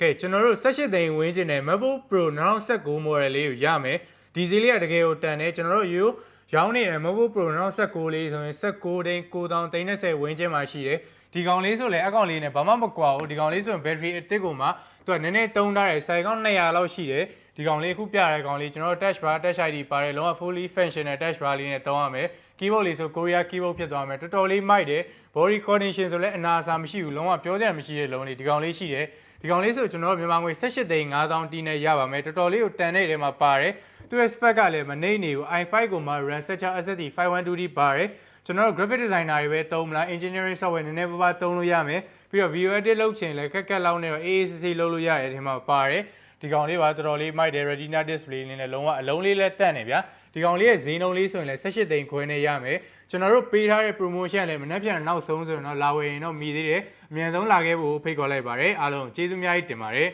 ကဲကျွန်တော်တို့18သိန်းဝင်းကျင်တဲ့ MacBook Pro 2019 model လေးကိုရမယ်ဒီဈေးလေးကတကယ်ကိုတန်တယ်ကျွန်တော်တို့ရိုးရောင်းနေတဲ့ MacBook Pro 2019လေးဆိုရင်19သိန်း9000သိန်း30ဝင်းကျင်မှာရှိတယ်ဒီကောင်လေးဆိုလည်းအကောင်လေးနဲ့ဘာမှမကွာဘူးဒီကောင်လေးဆိုရင် battery အတစ်ကိုမှသူကနည်းနည်းတုံးထားတယ်စိုင်ကောင်200လောက်ရှိတယ် ဒီကောင်လေးအခုပြရတဲ့ကောင်လေးကျွန်တော်တို့ touch bar touch ID ပါတယ်လုံးဝ fully functional touch bar လေးနဲ့တုံးရမယ် keyboard လေးဆို Korea keyboard ဖြစ်သွားမယ်တော်တော်လေးမိုက်တယ် body condition ဆိုလည်းအနာအဆာမရှိဘူးလုံးဝပြောကြရမရှိတဲ့လုံးလေးဒီကောင်လေးရှိတယ်ဒီကောင်လေးဆိုကျွန်တော်တို့မြန်မာငွေ18သိန်း5000တီးနဲ့ရပါမယ်တော်တော်လေးကိုတန်တဲ့ထဲမှာပါတယ် သူရဲ့ spec ကလည်းမနှိမ့်နေဘူး i5 ကိုမှ RAM 16 SSD 512D ပါတယ်ကျွန်တော်တို့ graphic designer တွေပဲသုံးမလား engineering software နည်းနည်းပါးပါးသုံးလို့ရမယ်ပြီးတော့ video edit လုပ်ချင်လည်းခက်ခက်လောက်နေတော့ AACC လုပ်လို့ရတယ်ဒီမှာပါတယ်ဒီကောင်လေးပါတော်တော်လေးမိုက်တယ် retina display လေးနဲ့လုံးဝအလုံးလေးလက်တက်နေဗျာဒီကောင်လေးရဲ့ဈေးနှုန်းလေးဆိုရင်လည်း18သိန်းခွဲနဲ့ရမယ်ကျွန်တော်တို့ပေးထားတဲ့ promotion လည်းမနှက်ပြန်နောက်ဆုံးဆိုရင်တော့လာဝယ်ရင်တော့မြည်သေးတယ်အမြန်ဆုံးလာခဲ့ဖို့ဖိတ်ခေါ်လိုက်ပါတယ်အားလုံးကျေးဇူးအများကြီးတင်ပါတယ်